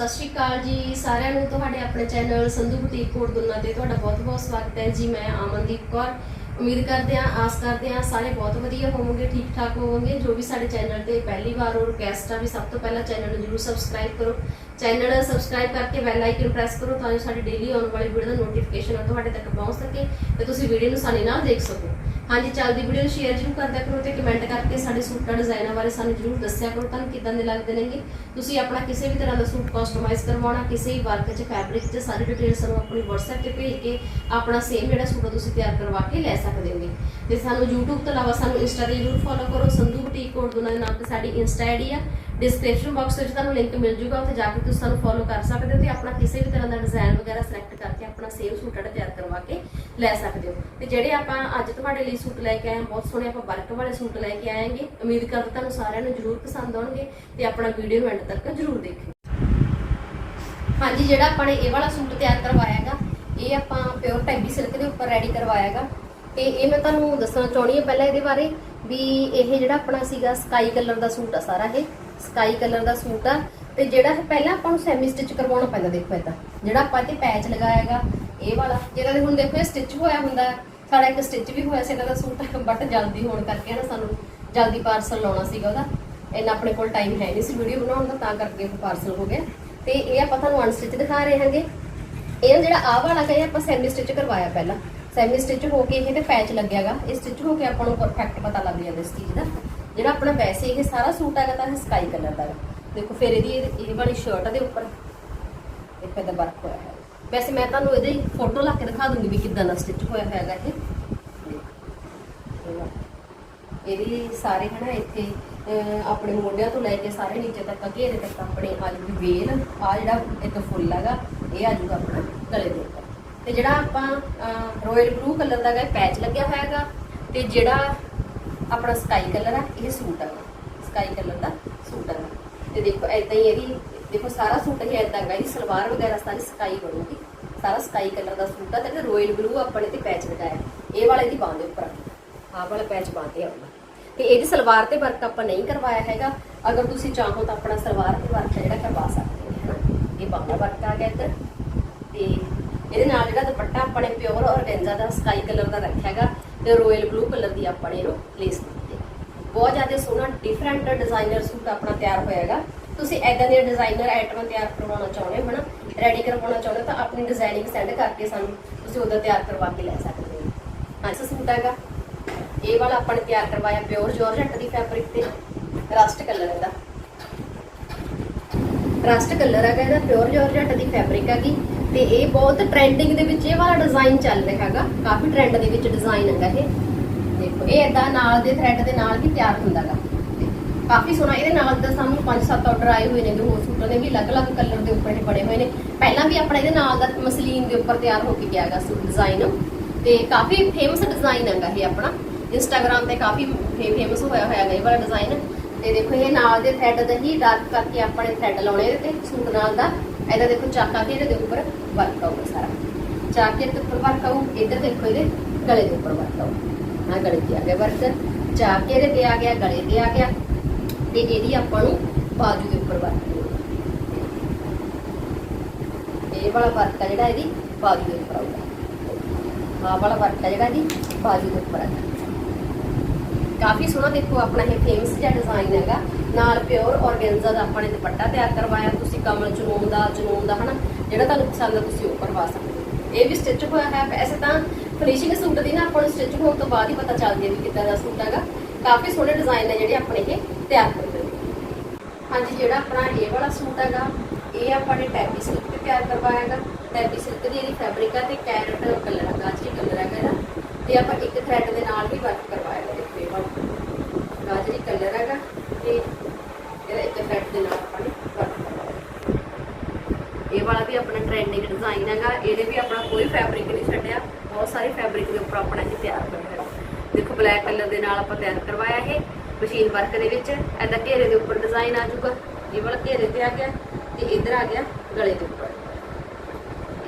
ਸਤਿ ਸ਼੍ਰੀ ਅਕਾਲ ਜੀ, ਸਾਰਿਆਂ ਨੂੰ ਤੁਹਾਡੇ ਆਪਣੇ ਚੈਨਲ ਸੰਧੂ ਬੁਟੀਕ ਕੋਟ ਦੁਨਾ ਤੇ ਤੁਹਾਡਾ ਬਹੁਤ-ਬਹੁਤ ਸਵਾਗਤ ਹੈ ਜੀ। ਮੈਂ ਅਮਨਦੀਪ ਕੌਰ, ਉਮੀਦ ਕਰਦੇ ਹਾਂ, ਆਸ ਕਰਦੇ ਹਾਂ ਸਾਰੇ ਬਹੁਤ ਵਧੀਆ ਹੋਵੋਗੇ, ਠੀਕ ਠਾਕ ਹੋਵੋਗੇ। ਜੋ ਵੀ ਸਾਡੇ ਚੈਨਲ ਤੇ ਪਹਿਲੀ ਵਾਰ ਹੋ ਰਿਕਵੈਸਟ ਆ, ਵੀ ਸਭ ਤੋਂ ਪਹਿਲਾਂ ਚੈਨਲ ਨੂੰ ਜਰੂਰ ਸਬਸਕ੍ਰਾਈਬ ਕਰੋ। ਚੈਨਲ ਸਬਸਕ੍ਰਾਈਬ ਕਰਕੇ ਬੈਲ ਆਈਕਨ ਪ੍ਰੈਸ ਕਰੋ ਤਾਂ ਜੋ ਸਾਡੀ ਡੇਲੀ ਆਉਣ ਵਾਲੀ ਵੀਡੀਓ ਦਾ ਨੋਟੀਫਿਕੇਸ਼ਨ ਤੁਹਾਡੇ ਤੱਕ ਪਹੁੰਚ ਸਕੇ ਤੇ ਤੁਸੀਂ ਵੀਡੀਓ ਨੂੰ ਆਸਾਨੀ ਨਾਲ ਦੇਖ ਸਕੋ। ਹਾਂਜੀ, ਚੱਲਦੀ ਵੀਡੀਓ ਨੂੰ ਸ਼ੇਅਰ ਜਰੂਰ ਕਰਦਿਆ ਕਰੋ ਤੇ ਕਮੈਂਟ ਕਰਕੇ ਸਾਡੇ ਸੂਟਾਂ ਡਿਜ਼ਾਈਨਾਂ ਬਾਰੇ ਸਾਨੂੰ ਜਰੂਰ ਦੱਸਿਆ ਕਰੋ। ਤੁਹਾਨੂੰ ਕਿਦਾਂ ਦੇ ਲੱਗਦੇ ਨੇਗੇ? ਤੁਸੀਂ ਆਪਣਾ ਕਿਸੇ ਵੀ ਤਰ੍ਹਾਂ ਦਾ ਸੂਟ ਕਸਟਮਾਈਜ਼ ਕਰਵਾਉਣਾ, ਕਿਸੇ ਵੀ ਵਰਕ 'ਚ ਫੈਬਰਿਕ 'ਚ ਸਾਰੀ ਡਿਟੇਲ ਸਾਨੂੰ ਆਪਣੀ WhatsApp ਤੇ ਭੇਜ ਕੇ ਆਪਣਾ ਸੇਮ ਜਿਹੜਾ ਸੂਟ ਆ ਤੁਸੀਂ ਤਿਆਰ ਕਰਵਾ ਕੇ ਲੈ ਸਕਦੇ ਹੋਗੇ ਤੇ ਸਾਨੂੰ YouTube ਤੋਂ ਇਲਾਵਾ ਸਾਨੂੰ Insta ਤੇ ਜਰੂਰ ਫੋਲੋ ਕਰੋ। ਸੰਧੂ ਬੁਟੀਕ ਕੋਡ ਦੋਨਾਂ ਦੇ ਨਾਮ ਤੇ ਸਾਡੀ Insta ਆਈਡੀ ਆ। ਡਿਸਕ੍ਰਿਪਸ਼ਨ ਬਾਕਸ ਵਿੱਚ ਤੁਹਾਨੂੰ ਲਿੰਕ ਮਿਲ ਜੂਗਾ। ਉੱਥੇ ਜਾ ਕੇ ਤੁਸੀਂ ਸਾਨੂੰ ਫੋਲੋ ਕਰ ਸਕਦੇ ਹੋ ਤੇ ਆਪਣਾ ਕਿਸੇ ਵੀ ਤਰ੍ਹਾਂ ਦਾ ਡਿਜ਼ਾਈਨ ਵਗੈਰਾ ਸਿਲੈਕਟ ਕਰਕੇ ਆਪਣਾ ਸੇਮ ਸੂਟ ਜਿਹੜਾ ਤਿਆਰ ਕਰਵਾ ਕੇ ਲੈ ਸਕਦੇ ਹੋ। ਤੇ ਜਿਹੜੇ ਆਪਾਂ ਅੱਜ ਤੁਹਾਡੇ ਲਈ ਸੂਟ ਲੈ ਕੇ ਆਏ ਹਾਂ, ਬਹੁਤ ਸੋਹਣੇ ਆਪਾਂ ਵਰਕ ਵਾਲੇ ਸੂਟ ਲੈ ਕੇ ਆਏਗੇ। ਉਮੀਦ ਕਰਦਾ ਤੁਹਾਨੂੰ ਸਾਰਿਆਂ ਨੂੰ ਜਰੂਰ ਪਸੰਦ ਆਉਣਗੇ ਤੇ ਆਪਣਾ ਵੀਡੀਓ ਨੂੰ ਐਂਡ ਤੱਕ ਜਰੂਰ ਦੇਖਿਓ। ਹਾਂਜੀ, ਜਿਹੜਾ ਆਪਾਂ ਨੇ ਇਹ ਵਾਲਾ ਸੂਟ ਤਿਆਰ ਕਰਵਾਇਆ ਇਹ ਆਪਾਂ ਪਿਓਰ ਟੈਬੀ ਸਿਲਕ ਦੇ ਉੱਪਰ ਰੈਡੀ ਕਰਵਾਇਆ ਹੈਗਾ। ਤੇ ਇਹ ਮੈਂ ਤੁਹਾਨੂੰ ਦੱਸਣਾ ਚਾਹਣੀ ਹਾਂ ਪਹਿਲਾਂ ਇਹਦੇ ਬਾਰੇ ਵੀ ਇਹ ਜਿਹੜਾ ਆਪਣਾ ਸੀਗਾ ਸਕਾਈ ਕਲਰ ਦਾ ਸੂਟ ਆ ਸਾਰਾ ਇਹ। ਸਕਾਈ ਕਲਰ ਦਾ ਸੂਟ ਆ। ਤੇ ਜਿਹੜਾ ਪਹਿਲਾਂ ਆਪਾਂ ਨੂੰ ਸੈਮੀ ਸਟਿਚ ਕਰਵਾਉਣਾ ਪੈਂਦਾ, ਦੇਖੋ ਇਦਾਂ ਜਿਹੜਾ ਆਪਾਂ ਇੱਥੇ ਪੈਚ ਲਗਾਇਆਗਾ ਇਹ ਵਾਲਾ, ਜਿਹੜਾ ਦੇ ਹੁਣ ਦੇਖੋ ਇਹ ਸਟਿਚ ਹੋਇਆ ਹੁੰਦਾ, ਸਾਡਾ ਇੱਕ ਸਟਿਚ ਵੀ ਹੋਇਆ ਸੀ ਇਹਦਾ ਦਾ ਸੂਟ ਬਟ ਜਲਦੀ ਹੋਣ ਕਰਕੇ ਨਾ ਸਾਨੂੰ ਜਲਦੀ ਪਾਰਸਲ ਲਾਉਣਾ ਸੀਗਾ ਉਹਦਾ। ਇੰਨਾ ਆਪਣੇ ਕੋਲ ਟਾਈਮ ਹੈ ਨਹੀਂ ਸੀ ਵੀਡੀਓ ਬਣਾਉਣ ਦਾ, ਤਾਂ ਕਰਕੇ ਉਹ ਪਾਰਸਲ ਹੋ ਗਿਆ। ਤੇ ਇਹ ਆਪਾਂ ਤੁਹਾਨੂੰ ਅਨਸਟਿਚ ਦਿਖਾ ਰਹੇ ਹਾਂਗੇ। ਇਹ ਜਿਹੜਾ ਆਹ ਵਾਲਾ ਕਹੇ ਆਪਾਂ ਸੈਮੀ ਸਟਿਚ ਕਰਵਾਇਆ ਪਹਿਲਾਂ। ਸੈਮੀ ਸਟਿਚ ਹੋ ਕੇ ਇਹ ਤੇ ਪੈਚ ਲੱਗਿਆਗਾ। ਇਹ ਸਟਿਚ ਹੋ ਕੇ ਆਪਾਂ ਨੂੰ ਪਰਫੈਕਟ ਪਤਾ ਲੱਗ ਜਾਂਦਾ ਇਸ ਚੀਜ਼ ਦਾ। ਜਿਹੜਾ ਆਪਣਾ ਵੈਸੇ ਇਹ ਸਾਰਾ ਸੂਟ ਹੈਗਾ, ਤਾਂ ਇਹ ਸਕਾਈ ਕਲਰ ਦਾ ਹੈਗਾ। ਦੇਖੋ, ਫਿਰ ਇਹਦੀ ਇਹ ਇਹ ਵਾਲੀ ਸ਼ਰਟ ਦੇ ਉੱਪਰ। ਇੱਕ ਇਹਦਾ ਵਰਕ ਹੋਇਆ ਹੈ। ਵੈਸੇ ਮੈਂ ਤੁਹਾਨੂੰ ਇਹਦੇ ਫੋਟੋ ਲਾ ਕੇ ਦਿਖਾ ਦੂੰਗੀ ਵੀ ਕਿੱਦਾਂ ਦਾ ਸਟਿਚ ਹੋਇਆ ਹੋਇਆ ਇਹ। ਇਹਦੀ ਸਾਰੇ ਹਨਾ ਇੱਥੇ ਆਪਣੇ ਮੋਢਿਆਂ ਤੋਂ ਲੈ ਕੇ ਸਾਰੇ ਨੀਚੇ ਤੱਕ, ਘੇਰੇ ਤੱਕ ਆਪਣੇ ਆਲੂ ਦੀ ਵੇਲ, ਆ ਜਿਹੜਾ ਇੱਕ ਫੁੱਲ ਹੈਗਾ, ਇਹ ਆਜੂਗਾ ਆਪਣਾ ਗਲੇ ਦੇ ਉੱਪਰ। ਤੇ ਜਿਹੜਾ ਆਪਾਂ ਰੋਇਲ ਬਲੂ ਕਲਰ ਦਾ ਗਾ ਪੈਚ ਲੱਗਿਆ ਹੋਇਆ ਹੈਗਾ, ਤੇ ਜਿਹੜਾ ਆਪਣਾ ਸਕਾਈ ਕਲਰ ਆ, ਇਹ ਸੂਟ ਹੈਗਾ ਸਕਾਈ ਕਲਰ ਦਾ ਸੂਟ ਹੈਗਾ ਤੇ ਦੇਖੋ ਐਦਾਂ ਹੀ ਇਹਦੀ ਦੇਖੋ, ਸਾਰਾ ਸੂਟ ਇਹ ਐਦਾਂ ਹੈਗਾ ਇਹਦੀ ਸਲਵਾਰ ਵਗੈਰਾ ਸਾਰੀ ਸਕਾਈ ਬਣੂਗੀ। ਸਾਰਾ ਸਕਾਈ ਕਲਰ ਦਾ ਸੂਟ ਆ, ਤੇ ਰੋਇਲ ਬਲੂ ਆਪਾਂ ਤੇ ਪੈਚ ਲਗਾਇਆ ਇਹ ਵਾਲੇ ਦੀ ਬਾਂਹ ਦੇ ਉੱਪਰ ਆਹ ਵਾਲਾ ਪੈਚ ਬਾਂਹ ਤੇ ਆਉਣਾ ਤੇ ਇਹਦੀ ਸਲਵਾਰ ਤੇ ਵਰਕ ਆਪਾਂ ਨਹੀਂ ਕਰਵਾਇਆ ਹੈਗਾ। ਅਗਰ ਤੁਸੀਂ ਚਾਹੋ ਤਾਂ ਆਪਣਾ ਸਲਵਾਰ ਤੇ ਵਰਕ ਜਿਹੜਾ ਕਰਵਾ ਸਕਦੇ ਹੋ। ਹਨਾ ਇਹ ਬਾਹਾਂ ਵਰਕ ਆ ਗਿਆ ਇੱਧਰ। ਤੇ ਇਹਦੇ ਨਾਲ ਜਿਹੜਾ ਦੁਪੱਟਾ ਆਪਾਂ ਨੇ ਪਿਓਰ ਔਰਗੈਂਜ਼ਾ ਦਾ ਸਕਾਈ ਕਲਰ ਦਾ ਰੱਖਿਆ ਹੈਗਾ, ਤੇ ਰੋਇਲ ਬਲੂ ਕਲਰ ਦੀ ਆਪਾਂ ਨੇ ਇਹਨੂੰ ਲੇਸ ਦਿੱਤੀ ਹੈ। ਬਹੁਤ ਜ਼ਿਆਦਾ ਸੋਹਣਾ ਡਿਫਰੈਂਟ ਡਿਜ਼ਾਈਨਰ ਸੂਟ ਆਪਣਾ ਤਿਆਰ ਹੋਇਆ ਹੈਗਾ। ਤੁਸੀਂ ਐਦਾਂ ਦੀਆਂ ਡਿਜ਼ਾਈਨਰ ਆਈਟਮਾਂ ਤਿਆਰ ਕਰਵਾਉਣਾ ਚਾਹੁੰਦੇ ਹੋ, ਹਨਾ? ਰੈਡੀ ਕਰਵਾਉਣਾ ਚਾਹੁੰਦੇ ਹੋ, ਤਾਂ ਆਪਣੀ ਡਿਜ਼ਾਈਨਿੰਗ ਸੈਂਡ ਕਰਕੇ ਸਾਨੂੰ ਤੁਸੀਂ ਉਹਦਾ ਤਿਆਰ ਕਰਵਾ ਕੇ ਲੈ ਸਕਦੇ ਹੋ। ਹਾਂ, ਇਸ ਸੂਟ ਹੈਗਾ। ਇਹ ਵਾਲਾ ਆਪਾਂ ਨੇ ਤਿਆਰ ਕਰਵਾਇਆ ਪਿਓਰ ਜਾਰਜਟ ਦੀ ਫੈਬਰਿਕ ਤੇ। ਰਸਟ ਕਲਰ ਇਹਦਾ। ਰਸਟ ਕਲਰ ਹੈਗਾ ਇਹਦਾ ਪਿਓਰ ਜਾਰਜਟ ਦੀ ਫੈਬਰਿਕ ਹੈਗੀ। ਤੇ ਇਹ ਬਹੁਤ ਟ੍ਰੈਂਡਿੰਗ ਦੇ ਵਿੱਚ ਇਹ ਵਾਲਾ ਡਿਜ਼ਾਈਨ ਚੱਲ ਰਿਹਾ ਹੈਗਾ। ਕਾਫੀ ਟ੍ਰੈਂਡ ਦੇ ਵਿੱਚ ਡਿਜ਼ਾਈਨ ਹੈਗਾ ਇਹ। ਦੇਖੋ, ਇਹ ਇਦਾਂ ਨਾਲ ਦੇ ਥ੍ਰੈਡ ਦੇ ਨਾਲ ਹੀ ਤਿਆਰ ਹੁੰਦਾ ਹੈਗਾ ਕਾਫੀ ਸੋਹਣਾ, ਇਹਦੇ ਨਾਲ ਤਾਂ ਸਾਨੂੰ 5-7 ਆਰਡਰ ਆਏ ਹੋਏ ਨੇ ਜੋ ਹੋਰ ਸੂਟਾਂ ਦੇ ਵੀ ਅਲੱਗ-ਅਲੱਗ ਕਲਰ ਦੇ ਉੱਪਰ ਇਹ ਬਣੇ ਹੋਏ ਨੇ। ਪਹਿਲਾਂ ਵੀ ਆਪਣਾ ਇਹਦੇ ਨਾਲ ਦਾ ਮਸਲੀਨ ਦੇ ਉੱਪਰ ਤਿਆਰ ਹੋ ਕੇ ਗਿਆ ਹੈਗਾ ਸੂਟ ਡਿਜ਼ਾਈਨ ਤੇ ਕਾਫੀ ਫੇਮਸ ਡਿਜ਼ਾਈਨ ਹੈਗਾ ਇਹ ਆਪਣਾ। ਇੰਸਟਾਗ੍ਰam ਤੇ ਕਾਫੀ ਫੇਮਸ ਹੋਇਆ ਹੋਇਆ ਹੈਗਾ ਇਹ ਵਾਲਾ ਡਿਜ਼ਾਈਨ ਤੇ ਦੇਖੋ ਇਹ ਨਾਲ ਦੇ ਥ੍ਰੈਡ ਦਾ ਹੀ ਡਾਰਕ ਕਰਕੇ ਆਪਾਂ ਥ੍ਰੈਡ ਲਾਉਣੇ ਇਹਦੇ ਤੇ, ਸੂਟ ਨਾਲ ਦਾ। ਇਹਦਾ ਦੇਖੋ ਚਾਕਾ ਕੇ ਇਹਦੇ ਉੱਪਰ ਵਰਕ ਆਊਗਾ ਸਾਰਾ। ਚਾਕੇ ਦੇ ਉੱਪਰ ਵਰਕ ਆਊ, ਇੱਧਰ ਦੇਖੋ ਇਹਦੇ ਗਲੇ ਦੇ ਉੱਪਰ ਵਰਕ ਆਊ। ਆ ਗਲੇ ਤੇ ਆ ਗਿਆ ਵਰਕ ਚਾਕੇ ਦੇ ਤੇ ਆ ਗਿਆ, ਗਲੇ ਤੇ ਆ ਗਿਆ। ਤੇ ਇਹਦੀ ਆਪਾਂ ਨੂੰ ਬਾਜੂ ਦੇ ਉੱਪਰ ਵਰਕ ਇਹ ਵਾਲਾ ਵਰਕ ਜਿਹੜਾ ਇਹਦੀ ਬਾਜੂ ਦੇ ਉੱਪਰ ਆਊਗਾ। ਆਹ ਵਾਲਾ ਵਰਕ ਜਿਹੜਾ ਇਹਦੀ ਬਾਜੂ ਦੇ ਉੱਪਰ ਆਗਾ ਕਾਫੀ ਸੋਹਣਾ ਦੇਖੋ ਆਪਣਾ ਇਹ ਫੇਮਸ ਜਿਹਾ ਡਿਜ਼ਾਈਨ ਹੈਗਾ। ਨਾਲ ਪਿਓਰ ਔਰਗੈਂਜ਼ਾ ਦਾ ਆਪਾਂ ਨੇ ਦੁਪੱਟਾ ਤਿਆਰ ਕਰਵਾਇਆ। ਤੁਸੀਂ ਕਮਲ ਚਨੂਨ ਦਾ ਚਨੂਨ ਦਾ, ਹਨਾ? ਜਿਹੜਾ ਤੁਹਾਨੂੰ ਪਸੰਦ ਹੈ ਤੁਸੀਂ ਉਹ ਕਰਵਾ ਸਕਦੇ ਹੋ। ਇਹ ਵੀ ਸਟਿਚ ਹੋਇਆ ਹੈ ਵੈਸੇ ਤਾਂ ਫਿਨਿਸ਼ਿੰਗ ਸੂਟ ਦੀ ਨਾ ਆਪਾਂ ਨੂੰ ਸਟਿਚ ਹੋਣ ਤੋਂ ਬਾਅਦ ਹੀ ਪਤਾ ਚੱਲਦੀ ਹੈ ਵੀ ਕਿੱਦਾਂ ਦਾ ਸੂਟ ਹੈਗਾ। ਕਾਫੀ ਸੋਹਣੇ ਡਿਜ਼ਾਈਨ ਨੇ ਜਿਹੜੇ ਆਪਣੇ ਇਹ ਤਿਆਰ ਕਰਦੇ ਹਾਂਜੀ, ਜਿਹੜਾ ਆਪਣਾ ਇਹ ਵਾਲਾ ਸੂਟ ਹੈਗਾ, ਇਹ ਆਪਾਂ ਨੇ ਟੈਪੀ ਸਿਲਕ ਤੇ ਤਿਆਰ ਕਰਵਾਇਆ ਹੈਗਾ। ਟੈਪੀ ਸਿਲਕ ਦੀ ਇਹਦੀ ਫੈਬਰਿਕ ਆ ਤੇ ਕੈਰਟ ਕਲਰ ਆ ਗਾਜਰੀ ਕਲਰ ਹੈਗਾ ਇਹਦਾ। ਤੇ ਆਪਾਂ ਇੱਕ ਥ੍ਰੈਡ ਦੇ ਨਾਲ ਵੀ ਵਰਕ ਕਰਵਾਇਆ ਹੈ ਦੇਖੋ ਇਹ ਵਾਲਾ। ਗਾਜਰੀ ਕਲਰ ਹੈਗਾ ਤੇ ਇਹਦਾ ਇੱਕ ਥ੍ਰੈਡ ਦੇ ਨਾਲ ਆਪਾਂ ਨੇ ਵਰਕ ਕਰਵਾਇਆ ਇਹ ਵਾਲਾ ਵੀ ਆਪਣਾ ਟ੍ਰੈਂਡਿੰਗ ਡਿਜ਼ਾਈਨ ਹੈਗਾ। ਇਹਦੇ ਵੀ ਆਪਣਾ ਕੋਈ ਫੈਬਰਿਕ ਨਹੀਂ ਛੱਡਿਆ। ਬਹੁਤ ਸਾਰੇ ਫੈਬਰਿਕ ਦੇ ਉੱਪਰ ਆਪਣਾ ਇਹ ਤਿਆਰ ਕਰਵਾਇਆ ਦੇਖੋ ਬਲੈਕ ਕਲਰ ਦੇ ਨਾਲ ਆਪਾਂ ਤਿਆਰ ਕਰਵਾਇਆ ਇਹ ਮਸ਼ੀਨ ਵਰਕ ਦੇ ਵਿੱਚ। ਐਦਾਂ ਘੇਰੇ ਦੇ ਉੱਪਰ ਡਿਜ਼ਾਈਨ ਆ ਜਾਊਗਾ। ਇਹ ਵਾਲਾ ਘੇਰੇ ਤੇ ਆ ਗਿਆ ਤੇ ਇੱਧਰ ਆ ਗਿਆ ਗਲੇ ਦੇ ਉੱਪਰ।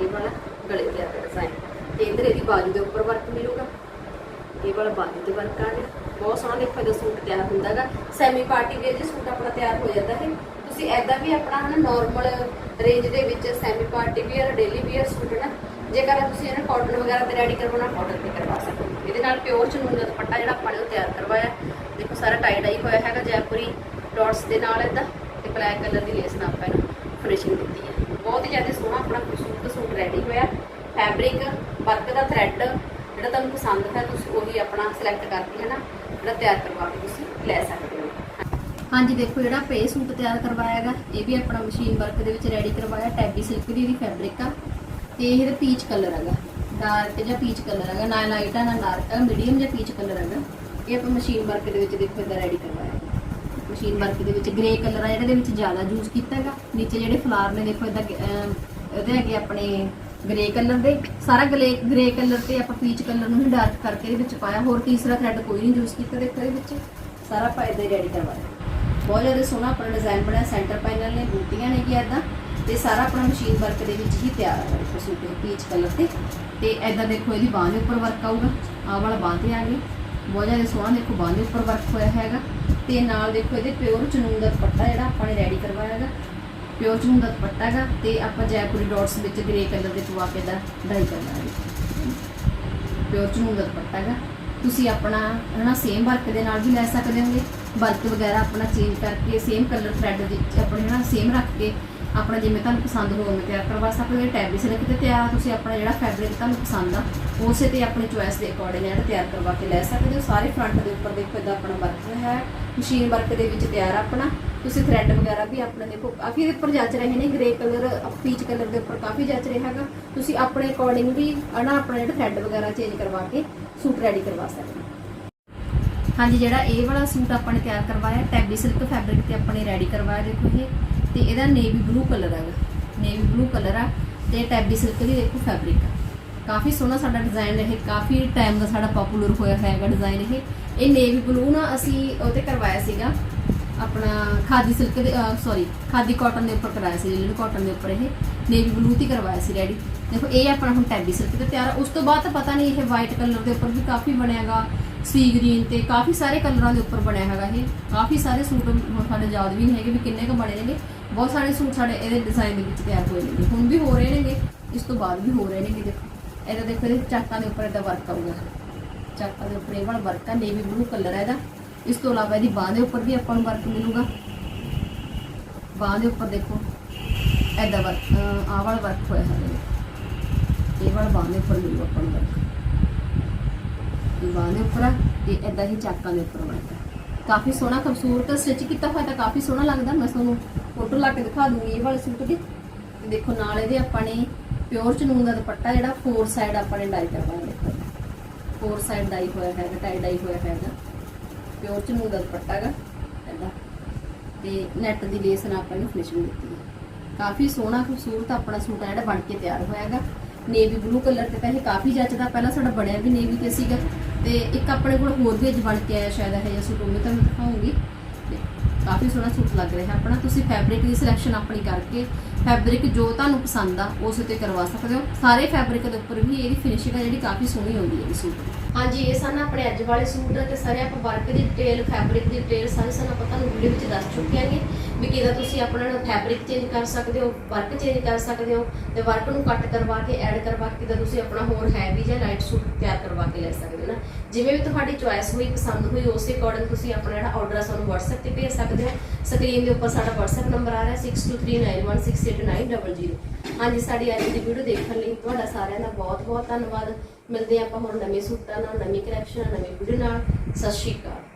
ਇਹ ਵਾਲਾ ਗਲੇ ਤੇ ਆ ਗਿਆ ਡਿਜ਼ਾਈਨ ਤੇ ਇਧਰ ਇਹਦੀ ਬਾਜੂ ਦੇ ਉੱਪਰ ਵਰਕ ਮਿਲੂਗਾ। ਇਹ ਵਾਲਾ ਬਾਜੂ ਤੇ ਵਰਕ ਆ ਗਿਆ। ਬਹੁਤ ਸੋਹਣਾ ਦੇਖੋ ਇਹਦਾ ਸੂਟ ਤਿਆਰ ਹੁੰਦਾ ਹੈਗਾ ਸੈਮੀ ਪਾਰਟੀ ਵੇਅਰ ਦੇ ਸੂਟ ਆਪਣਾ ਤਿਆਰ ਹੋ ਜਾਂਦਾ ਹੈ। ਤੁਸੀਂ ਐਦਾਂ ਵੀ ਆਪਣਾ ਹਨਾ ਨਾਰਮਲ ਰੇਂਜ ਦੇ ਵਿੱਚ semi party wear daily wear suit ਨਾ ਜੇਕਰ ਤੁਸੀਂ ਇਹਨਾਂ ਕਾਟਨ ਵਗੈਰਾ ਤੇ ਰੈਡੀ ਕਰਵਾਉਣਾ ਕਾਟਨ ਤੇ ਕਰਵਾ ਸਕਦੇ ਹੋ। ਇਹਦੇ ਨਾਲ ਪਿਓਰ ਚਨੂਨ ਦਾ ਦੁਪੱਟਾ ਜਿਹੜਾ ਆਪਾਂ ਨੇ ਉਹ ਤਿਆਰ ਕਰਵਾਇਆ। ਦੇਖੋ ਸਾਰਾ ਟਾਈ ਡਾਈ ਹੋਇਆ ਹੈਗਾ ਜੈਪੁਰੀ ਡਾਟਸ ਦੇ ਨਾਲ ਇਦਾਂ ਤੇ ਬਲੈਕ ਕਲਰ ਦੀ ਲੇਸ ਨਾਲ ਆਪਾਂ ਇਹਨੂੰ ਫਿਨਿਸ਼ਿੰਗ ਦਿੱਤੀ ਹੈ। ਬਹੁਤ ਹੀ ਜ਼ਿਆਦਾ ਸੋਹਣਾ ਆਪਣਾ ਸੂਟ ਸੂਟ ਰੈਡੀ ਹੋਇਆ। ਫੈਬਰਿਕ ਵਰਕ ਦਾ ਥ੍ਰੈਡ ਜਿਹੜਾ ਤੁਹਾਨੂੰ ਪਸੰਦ ਹੈ, ਤੁਸੀਂ ਉਹੀ ਆਪਣਾ ਸਿਲੈਕਟ ਕਰਕੇ ਹੈ ਨਾ, ਜਿਹੜਾ ਤਿਆਰ ਕਰਵਾ ਕੇ ਤੁਸੀਂ ਲੈ ਸਕਦੇ ਹੋ। ਹਾਂਜੀ, ਦੇਖੋ ਜਿਹੜਾ ਪੇ ਸੂਟ ਤਿਆਰ ਕਰਵਾਇਆ ਹੈਗਾ, ਇਹ ਵੀ ਆਪਣਾ ਮਸ਼ੀਨ ਵਰਕ ਦੇ ਵਿੱਚ ਰੈਡੀ ਕਰਵਾਇਆ। ਟੈਬੀ ਸਿਲਕ ਦੀ ਇਹਦੀ ਫੈਬਰਿਕ ਆ ਤੇ ਇਹਦਾ ਪੀਚ ਕਲਰ ਹੈਗਾ। ਡਾਰਕ ਜਾਂ ਪੀਚ ਕਲਰ ਹੈਗਾ, ਨਾ ਲਾਈਟ ਆ, ਨਾ ਡਾਰਕ ਹੈ ਮੀਡੀਅਮ ਜਾਂ ਪੀਚ ਕਲਰ ਹੈਗਾ। ਇਹ ਆਪਾਂ ਮਸ਼ੀਨ ਵਰਕ ਦੇ ਵਿੱਚ ਦੇਖੋ ਇਹਦਾ ਰੈਡੀ ਕਰਵਾਇਆ ਮਸ਼ੀਨ ਵਰਕ ਦੇ ਵਿੱਚ ਗ੍ਰੇ ਕਲਰ ਆ ਜਿਹੜਾ ਦੇ ਵਿੱਚ ਜ਼ਿਆਦਾ ਯੂਜ਼ ਕੀਤਾ ਹੈਗਾ। ਨੀਚੇ ਜਿਹੜੇ ਫਲਾਰ ਨੇ, ਦੇਖੋ ਇਹਦਾ ਇਹਦੇ ਹੈਗੇ ਆਪਣੇ ਗ੍ਰੇ ਕਲਰ ਦੇ। ਸਾਰਾ ਗਲੇ ਗ੍ਰੇ ਕਲਰ ਤੇ ਆਪਾਂ ਪੀਚ ਕਲਰ ਨੂੰ ਹੀ ਡਾਰਕ ਕਰਕੇ ਇਹਦੇ ਵਿੱਚ ਪਾਇਆ। ਹੋਰ ਤੀਸਰਾ ਥ੍ਰੈਡ ਕੋਈ ਨਹੀਂ ਯੂਜ਼ ਕੀਤਾ ਦੇਖੋ ਇਹਦੇ ਵਿੱਚ। ਸਾਰਾ ਆਪਾਂ ਇਹਦਾ ਹੀ ਰੈਡੀ ਕਰਵਾਇਆ। ਬਹੁਤ ਜ਼ਿਆਦਾ ਸੋਹਣਾ ਆਪਣਾ ਡਿਜ਼ਾਈਨ ਬਣਿਆ। ਸੈਂਟਰ ਪੈਨਲ ਨੇ, ਬੂਟੀਆਂ ਨੇ ਕੀ ਇਦਾਂ। ਤੇ ਸਾਰਾ ਆਪਣਾ ਮਸ਼ੀਨ ਵਰਕ ਦੇ ਵਿੱਚ ਹੀ ਤਿਆਰ ਹੈ ਦੇਖੋ ਸੂਟ ਇਹ ਪੀਚ ਕਲਰ ਤੇ। ਤੇ ਐਦਾਂ ਦੇਖੋ ਇਹਦੀ ਬਾਂਹ ਦੇ ਉੱਪਰ ਵਰਕ ਆਊਗਾ। ਆਹ ਵਾਲਾ ਬਾਂਹ ਤੇ ਆ ਗਈ। ਬਹੁਤ ਜ਼ਿਆਦਾ ਸੋਹਣਾ ਦੇਖੋ ਬਾਂਹ ਦੇ ਉੱਪਰ ਵਰਕ ਹੋਇਆ ਹੈਗਾ। ਤੇ ਨਾਲ ਦੇਖੋ ਇਹਦੇ ਪਿਓਰ ਚਨੂਨ ਦਾ ਦੁਪੱਟਾ ਜਿਹੜਾ ਆਪਾਂ ਨੇ ਰੈਡੀ ਕਰਵਾਇਆ ਹੈਗਾ। ਪਿਓਰ ਚਨੂਨ ਦਾ ਦੁਪੱਟਾ ਹੈਗਾ ਤੇ ਆਪਾਂ ਜੈਪੁਰੀ ਡਾਟਸ ਵਿੱਚ ਗ੍ਰੇ ਕਲਰ ਦੇ ਪਵਾ ਕੇ ਦਾ ਡਾਈ ਕਰਨਾ ਹੈ ਪਿਓਰ ਚਨੂਨ ਦਾ ਦੁਪੱਟਾ ਹੈਗਾ। ਤੁਸੀਂ ਆਪਣਾ, ਹਨਾ ਸੇਮ ਵਰਕ ਦੇ ਨਾਲ ਵੀ ਲੈ ਸਕਦੇ ਹੋਗੇ। ਵਰਕ ਵਗੈਰਾ ਆਪਣਾ ਚੇਂਜ ਕਰਕੇ ਸੇਮ ਕਲਰ ਥ੍ਰੈਡ ਦੇ ਵਿੱਚ ਆਪਣੇ, ਹਨਾ ਸੇਮ ਰੱਖ ਕੇ ਆਪਣਾ ਜਿਵੇਂ ਤੁਹਾਨੂੰ ਪਸੰਦ ਹੋਵੇ ਉਵੇਂ ਤਿਆਰ ਕਰਵਾ ਸਕਦੇ ਹੋ। ਟੈਬੀ ਸਿਲਕ ਤੇ ਤਿਆਰ ਤੁਸੀਂ ਆਪਣਾ ਜਿਹੜਾ ਫੈਬਰਿਕ ਤੁਹਾਨੂੰ ਪਸੰਦ ਆ, ਉਸੇ ਤੇ ਆਪਣੀ ਚੁਆਇਸ ਦੇ ਅਕੋਰਡਿੰਗ ਜਿਹੜਾ ਤਿਆਰ ਕਰਵਾ ਕੇ ਲੈ ਸਕਦੇ ਹੋ। ਸਾਰੇ ਫਰੰਟ ਦੇ ਉੱਪਰ ਦੇਖੋ, ਇਦਾਂ ਆਪਣਾ ਵਰਕ ਹੈ। ਮਸ਼ੀਨ ਵਰਕ ਦੇ ਵਿੱਚ ਤਿਆਰ ਆਪਣਾ। ਤੁਸੀਂ ਥ੍ਰੈਡ ਵਗੈਰਾ ਵੀ ਆਪਣੇ ਦੇਖੋ, ਕਾਫੀ ਉੱਪਰ ਜੱਚ ਰਹੇ ਨੇ। ਗ੍ਰੇ ਕਲਰ ਪੀਚ ਕਲਰ ਦੇ ਉੱਪਰ ਕਾਫੀ ਜੱਚ ਰਿਹਾ ਹੈਗਾ। ਤੁਸੀਂ ਆਪਣੇ ਅਕੋਰਡਿੰਗ ਵੀ ਹਨਾ, ਆਪਣਾ ਜਿਹੜਾ ਥ੍ਰੈਡ ਵਗੈਰਾ ਚੇਂਜ ਕਰਵਾ ਕੇ ਸੂਟ ਰੈਡੀ ਕਰਵਾ ਸਕਦੇ ਹੋ। ਹਾਂਜੀ, ਜਿਹੜਾ ਇਹ ਵਾਲਾ ਸੂਟ ਆਪਾਂ ਨੇ ਤਿਆਰ ਕਰਵਾਇਆ ਟੈਬੀ ਸਿਲਕ ਫੈਬਰਿਕ ਤੇ ਆਪਾਂ ਨੇ ਰੈਡੀ ਕਰਵਾਇਆ, ਦੇਖੋ ਇਹ। ਤੇ ਇਹਦਾ ਨੇਵੀ ਬਲੂ ਕਲਰ ਹੈਗਾ ਨੇਵੀ ਬਲੂ ਕਲਰ ਆ ਤੇ ਟੈਬੀ ਸਿਲਕ ਦੀ ਦੇਖੋ ਫੈਬਰਿਕ ਆ। ਕਾਫੀ ਸੋਹਣਾ ਸਾਡਾ ਡਿਜ਼ਾਈਨ ਇਹ, ਕਾਫੀ ਟਾਈਮ ਦਾ ਸਾਡਾ ਪਪੂਲਰ ਹੋਇਆ ਹੈਗਾ ਡਿਜ਼ਾਈਨ ਇਹ। ਇਹ ਨੇਵੀ ਬਲੂ ਨਾ ਅਸੀਂ ਉਹ ਤੇ ਕਰਵਾਇਆ ਸੀਗਾ, ਆਪਣਾ ਖਾਦੀ ਸਿਲਕ ਦੇ ਸੌਰੀ ਖਾਦੀ ਕਾਟਨ ਦੇ ਉੱਪਰ ਕਰਵਾਇਆ ਸੀ ਲਿਲਨ ਕਾਟਨ ਦੇ ਉੱਪਰ ਇਹ। ਨੇਵੀ ਬਲੂ ਤੇ ਕਰਵਾਇਆ ਸੀ ਰੈਡੀ ਦੇਖੋ, ਇਹ ਆਪਣਾ ਹੁਣ ਟੈਬੀ ਸਿਲਕ ਤੇ ਤਿਆਰ ਆ। ਉਸ ਤੋਂ ਬਾਅਦ ਤਾਂ ਪਤਾ ਨਹੀਂ ਇਹ ਵਾਈਟ ਕਲਰ ਦੇ ਉੱਪਰ ਵੀ ਕਾਫੀ ਬਣਿਆਗਾ। ਸੀ ਗ੍ਰੀਨ ਤੇ ਕਾਫੀ ਸਾਰੇ ਕਲਰਾਂ ਦੇ ਉੱਪਰ ਬਣਿਆ ਹੈਗਾ ਇਹ। ਕਾਫੀ ਸਾਰੇ ਸੂਟ ਹੁਣ ਸਾਡੇ ਯਾਦ ਵੀ ਨਹੀਂ ਹੈਗੇ ਵੀ ਕਿੰਨੇ ਕੁ ਬਣੇ ਨੇਗੇ। ਬਹੁਤ ਸਾਰੇ ਸੂਟ ਸਾਡੇ ਇਹਦੇ ਡਿਜ਼ਾਈਨ ਦੇ ਵਿੱਚ ਤਿਆਰ ਹੋਏ ਨੇਗੇ। ਹੁਣ ਵੀ ਹੋ ਰਹੇ ਨੇਗੇ, ਇਸ ਤੋਂ ਬਾਅਦ ਵੀ ਹੋ ਰਹੇ ਨੇਗੇ ਦੇਖੋ। ਇਹਦਾ ਦੇਖੋ, ਇਹਦੇ ਚਾਕਾਂ ਦੇ ਉੱਪਰ ਇਹਦਾ ਵਰਕ ਆਊਗਾ। ਚਾਕਾਂ ਦੇ ਉੱਪਰ ਇਹ ਵਾਲਾ ਵਰਕ ਆ ਨੇਵੀ ਬਲੂ ਕਲਰ ਹੈ ਇਹਦਾ। ਇਸ ਤੋਂ ਇਲਾਵਾ ਇਹਦੀ ਬਾਹ ਦੇ ਉੱਪਰ ਵੀ ਆਪਾਂ ਨੂੰ ਵਰਕ ਮਿਲੂਗਾ। ਬਾਹ ਦੇ ਉੱਪਰ ਦੇਖੋ ਐਦਾ ਵਰਕ ਆਹ ਵਾਲਾ ਵਰਕ ਹੋਇਆ ਹੈ ਇਹ ਵਾਲਾ ਬਾਹ ਦੇ ਉੱਪਰ ਮਿਲੂਗਾ ਆਪਾਂ ਨੂੰ ਵਰਕ ਇਹ ਬਾਹ ਦੇ ਉੱਪਰ ਤੇ ਐਦਾਂ ਹੀ ਚਾਕਾਂ ਦੇ ਉੱਪਰ ਵਰਕ ਕਾਫੀ ਸੋਹਣਾ ਖੂਬਸੂਰਤ ਸਟਿਚ ਕੀਤਾ ਹੋਇਆ ਤਾਂ ਕਾਫੀ ਸੋਹਣਾ ਲੱਗਦਾ। ਮੈਂ ਤੁਹਾਨੂੰ ਫੋਟੋ ਲਾ ਕੇ ਦਿਖਾ ਦੂੰਗੀ ਇਹ ਵਾਲੇ ਸੂਟ ਦੀ। ਦੇਖੋ, ਨਾਲ ਇਹਦੇ ਆਪਾਂ ਨੇ ਪਿਓਰ ਚਨੂਨ ਦਾ ਦੁਪੱਟਾ ਜਿਹੜਾ ਫੋਰ ਸਾਈਡ ਆਪਾਂ ਨੇ ਡਾਈ ਕਰਵਾਇਆ ਦੇਖੋ। ਫੋਰ ਸਾਈਡ ਡਾਈ ਹੋਇਆ ਹੈਗਾ ਟਾਈ ਡਾਈ ਹੋਇਆ ਹੈਗਾ। ਪਿਓਰ ਚਨੂਨ ਦਾ ਦੁਪੱਟਾ ਹੈਗਾ ਐਦਾਂ ਤੇ ਨੈਟ ਦੀ ਲੇਸ ਨਾਲ ਆਪਾਂ ਨੇ ਫਿਨਿਸ਼ਿੰਗ ਦਿੱਤੀ ਹੈ। ਕਾਫੀ ਸੋਹਣਾ ਖੂਬਸੂਰਤ ਆਪਣਾ ਸੂਟ ਆ ਜਿਹੜਾ ਬਣ ਕੇ ਤਿਆਰ ਹੋਇਆ ਹੈਗਾ। ਨੇਵੀ ਬਲੂ ਕਲਰ ਤੇ ਤਾਂ ਕਾਫੀ ਜੱਚਦਾ। ਪਹਿਲਾਂ ਸਾਡਾ ਬਣਿਆ ਵੀ ਨੇਵੀ ਤੇ ਸੀਗਾ। ਤੇ ਇੱਕ ਆਪਣੇ ਕੋਲ ਹੋਰ ਵੀ ਅੱਜ ਬਣ ਕੇ ਆਇਆ ਸ਼ਾਇਦ ਇਹ ਜਿਹਾ ਸੂਟ, ਉਹ ਵੀ ਤੁਹਾਨੂੰ ਦਿਖਾਉਂਗੀ। ਤੇ ਕਾਫੀ ਸੋਹਣਾ ਸੂਟ ਲੱਗ ਰਿਹਾ ਆਪਣਾ। ਤੁਸੀਂ ਫੈਬਰਿਕ ਦੀ ਸਿਲੈਕਸ਼ਨ ਆਪਣੀ ਕਰਕੇ ਫੈਬਰਿਕ ਜੋ ਤੁਹਾਨੂੰ ਪਸੰਦ ਆ, ਉਸ ਤੇ ਕਰਵਾ ਸਕਦੇ ਹੋ। ਸਾਰੇ ਫੈਬਰਿਕ ਦੇ ਉੱਪਰ ਵੀ ਇਹਦੀ ਫਿਨਿਸ਼ਿੰਗ ਆ ਜਿਹੜੀ ਕਾਫੀ ਸੋਹਣੀ ਆਉਂਦੀ ਹੈ ਇਹ ਸੂਟ। ਦੀ ਹਾਂਜੀ, ਇਹ ਸਨ ਆਪਣੇ ਅੱਜ ਵਾਲੇ ਸੂਟ ਤੇ ਸਾਰੇ ਆਪਾਂ ਵਰਕ ਦੀ ਡਿਟੇਲ ਫੈਬਰਿਕ ਦੀ ਡਿਟੇਲ ਸਾਰੇ ਸਨ ਆਪਾਂ ਤੁਹਾਨੂੰ ਵੀਡੀਓ ਵਿੱਚ ਦੱਸ ਚੁੱਕੇ ਹਾਂਗੇ। ਵੀ ਕਿਹਦਾ ਤੁਸੀਂ ਆਪਣਾ ਫੈਬਰਿਕ ਚੇਂਜ ਕਰ ਸਕਦੇ ਹੋ ਵਰਕ ਚੇਂਜ ਕਰ ਸਕਦੇ ਹੋ ਤੇ ਵਰਕ ਨੂੰ ਕੱਟ ਕਰਵਾ ਕੇ ਐਡ ਕਰਵਾ ਕੇ ਕਿਦਾ ਤੁਸੀਂ ਆਪਣਾ ਹੋਰ ਹੈਵੀ ਜਾਂ ਲਾਈਟ ਸੂਟ ਤਿਆਰ ਕਰਵਾ ਕੇ ਲੈ ਸਕਦੇ ਹੋ ਨਾ। ਜਿਵੇਂ ਵੀ ਤੁਹਾਡੀ ਚੁਆਇਸ ਹੋਈ, ਪਸੰਦ ਹੋਈ, ਉਸੇ ਅਕੋਰਡਿੰਗ ਤੁਸੀਂ ਆਪਣਾ ਜਿਹੜਾ ਆਰਡਰ ਆ ਸਾਨੂੰ WhatsApp ਤੇ ਭੇਜ ਸਕਦੇ ਹੋ। ਸਕਰੀਨ ਦੇ ਉੱਪਰ ਸਾਡਾ WhatsApp ਨੰਬਰ ਆ ਰਿਹਾ 6239168900 ਹਾਂਜੀ, ਸਾਡੀ ਅੱਜ ਦੀ ਵੀਡੀਓ ਦੇਖਣ ਲਈ ਤੁਹਾਡਾ ਸਾਰਿਆਂ ਦਾ ਬਹੁਤ ਬਹੁਤ ਧੰਨਵਾਦ। ਮਿਲਦੇ ਹਾਂ ਆਪਾਂ ਹੁਣ ਨਵੇਂ ਸੂਟਾਂ ਨਾਲ, ਨਵੀਂ ਕਲੈਕਸ਼ਨ ਨਵੀਂ ਵੀਡੀਓ ਨਾਲ। ਸਤਿ ਸ਼੍ਰੀ ਅਕਾਲ।